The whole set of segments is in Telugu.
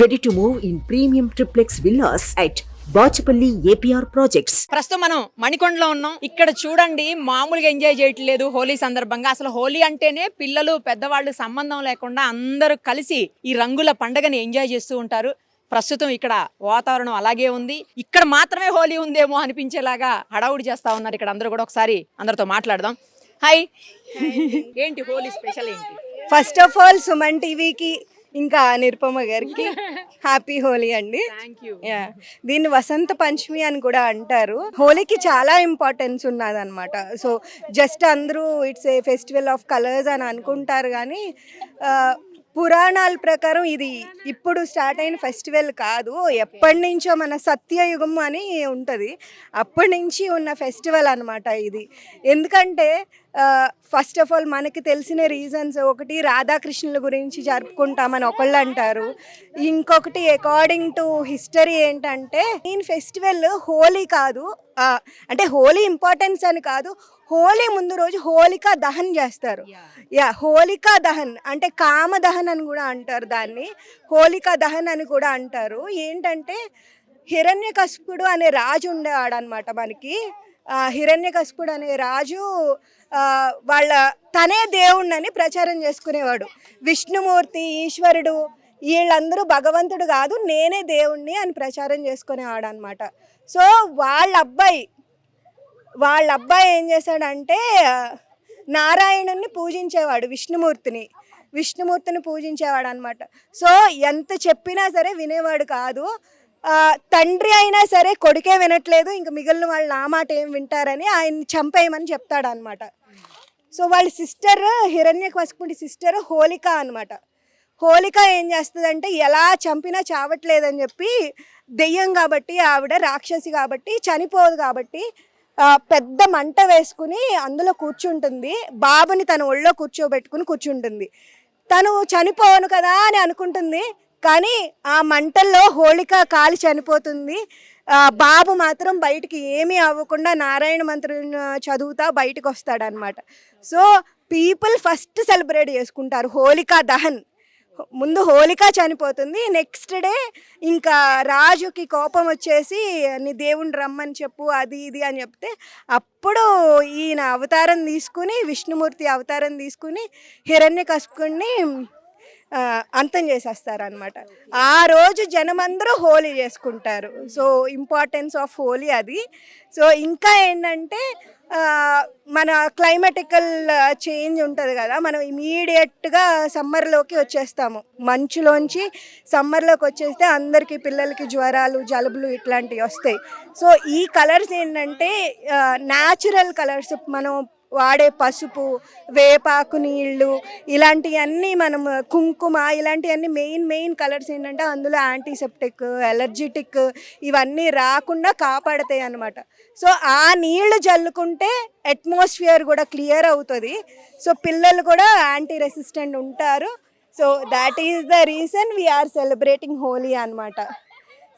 Ready to move in premium triplex villas at Bachapalli APR Projects. ప్రస్తుతం మనం మణికొండలో ఉన్నాం. ఇక్కడ చూడండి మామూలుగా ఎంజాయ్ చేయట్లేదు హోలీ సందర్భంగా. అసలు హోలీ అంటేనే పిల్లలు పెద్దవాళ్ళు సంబంధం లేకుండా అందరూ కలిసి ఈ రంగుల పండగని ఎంజాయ్ చేస్తూ ఉంటారు. ప్రస్తుతం ఇక్కడ వాతావరణం అలాగే ఉంది. ఇక్కడ మాత్రమే హోలీ ఉందేమో అనిపించేలాగా హడావుడి చేస్తా ఉన్నారు ఇక్కడ అందరూ కూడా. ఒకసారి అందరితో మాట్లాడదాం. హాయ్ ఏంటి హోలీ స్పెషల్ ఏంటి? ఫస్ట్ ఆఫ్ ఆల్ సుమన్ టీవీకి ఇంకా నిరుపమ గారికి హ్యాపీ హోలీ అండి. దీన్ని వసంత పంచమి అని కూడా అంటారు. హోలీకి చాలా ఇంపార్టెన్స్ ఉన్నదన్నమాట. సో జస్ట్ అందరూ it's a festival of colours అని అనుకుంటారు కానీ పురాణాల ప్రకారం ఇది ఇప్పుడు స్టార్ట్ అయిన ఫెస్టివల్ కాదు. ఎప్పటి నుంచో మన సత్యయుగం అని ఉంటుంది. అప్పటి నుంచి ఉన్న ఫెస్టివల్ అనమాట ఇది. ఎందుకంటే ఫస్ట్ ఆఫ్ ఆల్ మనకి తెలిసిన రీజన్స్ ఒకటి రాధాకృష్ణుల గురించి జరుపుకుంటామని ఒకళ్ళు అంటారు. ఇంకొకటి అకార్డింగ్ టు హిస్టరీ ఏంటంటే ఈ ఫెస్టివల్ హోలీ కాదు. అంటే హోలీ ఇంపార్టెన్స్ అని కాదు. హోలీ ముందు రోజు హోలికా దహన్ చేస్తారు. యా హోలికా దహన్ అంటే కామ దహన్ అని కూడా అంటారు దాన్ని. హోలికా దహన్ అని కూడా అంటారు. ఏంటంటే హిరణ్యకశిపుడు అనే రాజు ఉండేవాడు అనమాట మనకి. హిరణ్యకశిపుడు అనే రాజు వాళ్ళ తనే దేవుణ్ణని ప్రచారం చేసుకునేవాడు. విష్ణుమూర్తి ఈశ్వరుడు వీళ్ళందరూ భగవంతుడు కాదు నేనే దేవుణ్ణి అని ప్రచారం చేసుకునేవాడు అనమాట సో వాళ్ళ అబ్బాయి వాళ్ళ అబ్బాయి ఏం చేశాడంటే నారాయణుని పూజించేవాడు విష్ణుమూర్తిని. విష్ణుమూర్తిని పూజించేవాడు అనమాట సో ఎంత చెప్పినా సరే వినేవాడు కాదు. తండ్రి అయినా సరే కొడుకే వినట్లేదు ఇంక మిగిలిన వాళ్ళు నా మాట ఏం వింటారని ఆయన్ని చంపేయమని చెప్తాడు అనమాట సో వాళ్ళ సిస్టర్ హిరణ్య కసుకుంటి సిస్టర్ హోలిక అనమాట హోలిక ఏం చేస్తుందంటే ఎలా చంపినా చావట్లేదని చెప్పి దెయ్యం కాబట్టి ఆవిడ రాక్షసి కాబట్టి చనిపోదు కాబట్టి పెద్ద మంట వేసుకుని అందులో కూర్చుంటుంది. బాబుని తన ఒళ్ళో కూర్చోబెట్టుకుని కూర్చుంటుంది. తను చనిపోను కదా అని అనుకుంటుంది. కానీ ఆ మంటల్లో హోళిక కాలి చనిపోతుంది. బాబు మాత్రం బయటికి ఏమీ అవ్వకుండా నారాయణ మంత్రం చదువుతా బయటకు వస్తాడనమాట సో పీపుల్ ఫస్ట్ సెలబ్రేట్ చేసుకుంటారు హోళికా దహన్. ముందు హోళిక చనిపోతుంది. నెక్స్ట్ డే ఇంకా రాజుకి కోపం వచ్చేసి నీ దేవుని రమ్మని చెప్పు అది ఇది అని చెప్తే అప్పుడు ఈయన అవతారం తీసుకుని విష్ణుమూర్తి అవతారం తీసుకుని హిరణ్యకశిపుణ్ణి ఆ, అంతం చేసేస్తారనమాట ఆ రోజు జనమందరూ హోలీ చేసుకుంటారు. సో ఇంపార్టెన్స్ ఆఫ్ హోలీ అది. సో ఇంకా ఏంటంటే మన క్లైమాటికల్ చేంజ్ ఉంటుంది కదా మనం ఇమీడియట్గా సమ్మర్లోకి వచ్చేస్తాము. మంచులోంచి సమ్మర్లోకి వచ్చేస్తే అందరికీ పిల్లలకి జ్వరాలు జలుబులు ఇట్లాంటివి వస్తాయి. సో ఈ కలర్స్ ఏంటంటే న్యాచురల్ కలర్స్ మనం వాడే పసుపు వేపాకు నీళ్ళు ఇలాంటివన్నీ మనం కుంకుమ ఇలాంటివన్నీ మెయిన్ మెయిన్ కలర్స్ ఏంటంటే అందులో యాంటీసెప్టిక్ ఎలర్జిటిక్ ఇవన్నీ రాకుండా కాపాడతాయి అన్నమాట. సో ఆ నీళ్ళు జల్లుకుంటే అట్మాస్ఫియర్ కూడా క్లియర్ అవుతుంది. సో పిల్లలు కూడా యాంటీ రెసిస్టెంట్ ఉంటారు. So that is the reason we are celebrating Holi అన్నమాట.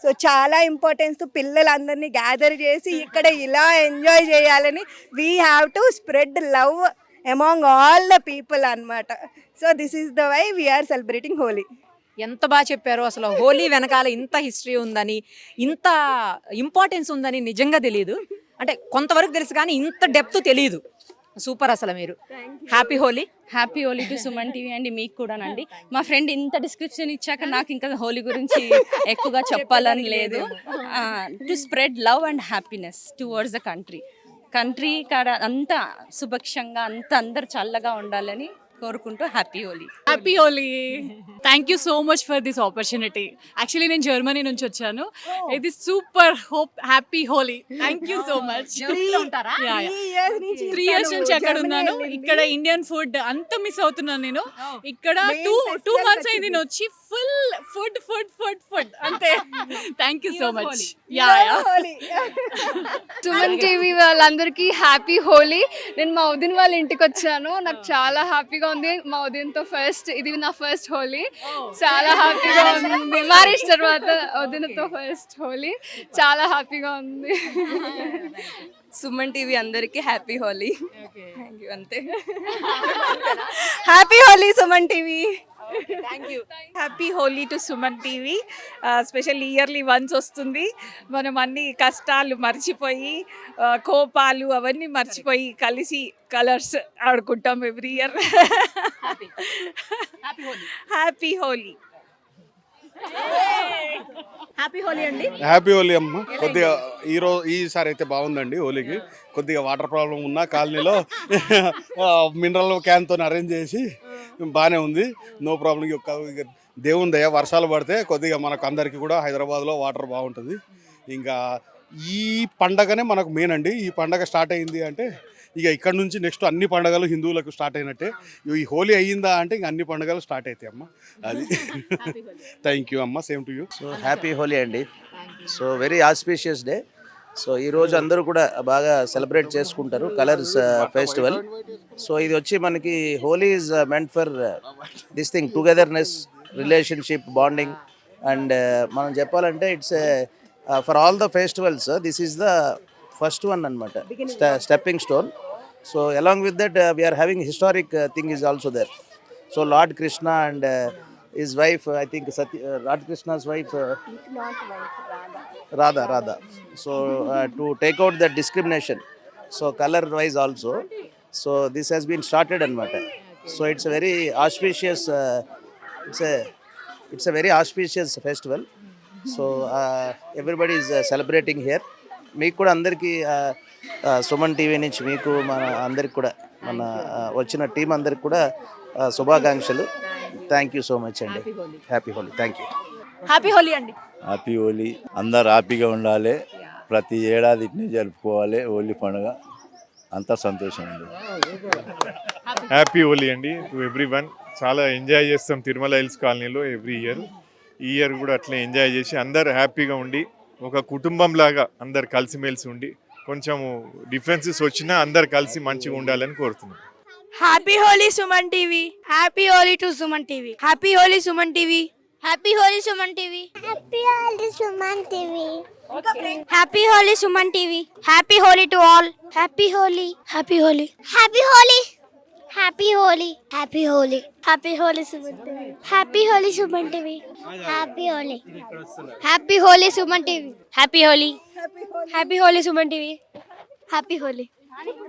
సో చాలా ఇంపార్టెన్స్ పిల్లలందరినీ గ్యాదర్ చేసి ఇక్కడ ఇలా ఎంజాయ్ చేయాలని we have to spread love among all the people అన్నమాట. So this is the why we are celebrating Holi ఎంత బాగా చెప్పారు అసలు. హోలీ వెనకాల ఇంత హిస్టరీ ఉందని ఇంత ఇంపార్టెన్స్ ఉందని నిజంగా తెలియదు అంటే కొంతవరకు తెలుసు కానీ ఇంత డెప్త్ తెలియదు. సూపర్ అసలు మీరు. Happy Holi happy Holi to Suman TV అండి మీకు కూడానండి. మా ఫ్రెండ్ ఇంత డిస్క్రిప్షన్ ఇచ్చాక నాకు ఇంకా హోలీ గురించి ఎక్కువగా చెప్పాలని లేదు. To spread love and happiness towards the country country కాడ అంత సుభిక్షంగా అంత అందరు చల్లగా ఉండాలని కోరుకుంటూ happy Holi. Happy Holi. Thank you so much for this opportunity actually నేను జర్మనీ నుంచి వచ్చాను. ఇది super hope happy Holi. Thank you so much three years నుంచి అక్కడ ఉన్నాను. ఇక్కడ ఇండియన్ ఫుడ్ అంత మిస్ అవుతున్నాను నేను. ఇక్కడ Main టూ టూ మంత్స్ అయింది నేను వచ్చి full food food food food అంతే. Thank you so much yeah yeah Suman TV వాళ్ళందరికీ హ్యాపీ హోలీ నేను మా ఉదిన్ వాళ్ళ ఇంటికి వచ్చాను. నాకు చాలా హ్యాపీగా ఉంది. మా ఉదయంతో ఫస్ట్ ఇది నా ఫస్ట్ హోలీ చాలా హ్యాపీగా ఉంది. మ్యారేజ్ తర్వాత ఉదినతో ఫస్ట్ హోలీ చాలా హ్యాపీగా ఉంది. సుమన్ టీవీ అందరికీ హ్యాపీ హోలీ థ్యాంక్ యూ అంతే. Happy Holi Suman TV thank you happy Holi to Suman TV special yearly once వస్తుంది. మనం అన్ని కష్టాలు మర్చిపోయి కోపాలు అవన్నీ మర్చిపోయి కలిసి కలర్స్ ఆడుకుంటాం every year happy Holi happy Holi happy Holi అండి. హ్యాపీ హోలీ అమ్మ. కొద్దిగా ఈ రోజు ఈసారి అయితే బాగుందండి హోలీకి. కొద్దిగా వాటర్ ప్రాబ్లం ఉన్న కాలనీలో మినరల్ క్యాన్తో అరేంజ్ చేసి బాగానే ఉంది. నో ప్రాబ్లం ఇక ఇక దేవుని దయ వర్షాలు పడితే కొద్దిగా మనకు అందరికీ కూడా హైదరాబాద్లో వాటర్ బాగుంటుంది. ఇంకా ఈ పండగనే మనకు మెయిన్ అండి. ఈ పండగ స్టార్ట్ అయింది అంటే ఇక ఇక్కడ నుంచి నెక్స్ట్ అన్ని పండగలు హిందువులకు స్టార్ట్ అయినట్టే. ఈ హోలీ అయ్యిందా అంటే ఇంక అన్ని పండగలు స్టార్ట్ అవుతాయి అమ్మ. అది. థ్యాంక్ యూ అమ్మ. Same to you so happy Holi అండి. So very auspicious day. So ఈ రోజు అందరూ కూడా బాగా సెలబ్రేట్ చేసుకుంటారు కలర్స్ ఫెస్టివల్. సో ఇది వచ్చి మనకి Holi is meant for this thing togetherness relationship bonding and మనం చెప్పాలంటే it's for all the festivals this is the first one అనమాట stepping stone so along with that we are having historic thing is also there so lord Krishna and his wife I think Satya Radhakrishna's wife Radha Radha so to take out the discrimination so colour wise also so this has been started అనమాట so it's very auspicious it's it's a very auspicious festival so everybody is celebrating here మీకు కూడా అందరికీ సుమన్ టీవీ నుంచి మీకు మన అందరికి కూడా మన వచ్చిన టీం అందరికి కూడా శుభాకాంక్షలు. థ్యాంక్ యూ సో మచ్ అండి. Happy Holi thank you happy Holi అండి. హ్యాపీ హోలీ అందరు హ్యాపీగా ఉండాలి. ప్రతి ఏడాది ఇట్నే జరుపుకోవాలి. హోలీ పండుగ. అంతా సంతోషం అండి. హ్యాపీ హోలీ అండి టు ఎవ్రీ వన్ చాలా ఎంజాయ్ చేస్తాం తిరుమల హిల్స్ కాలనీలో ఎవ్రీ ఇయర్ ఈ ఇయర్ కూడా అట్లే ఎంజాయ్ చేసి అందరు హ్యాపీగా ఉండి ఒక కుటుంబం లాగా అందరు కలిసిమెలిసి ఉండి కొంచెము డిఫరెన్సెస్ వచ్చినా అందరు కలిసి మంచిగా ఉండాలని కోరుతున్నాం. Happy Holi Suman TV happy Holi to Suman TV happy Holi Suman TV happy Holi Suman TV happy Holi Suman TV happy Holi Suman TV happy Holi to all happy Holi happy Holi happy Holi happy Holi happy Holi happy Holi Suman TV happy Holi Suman TV happy Holi happy Holi Suman TV happy Holi happy Holi Suman TV happy Holi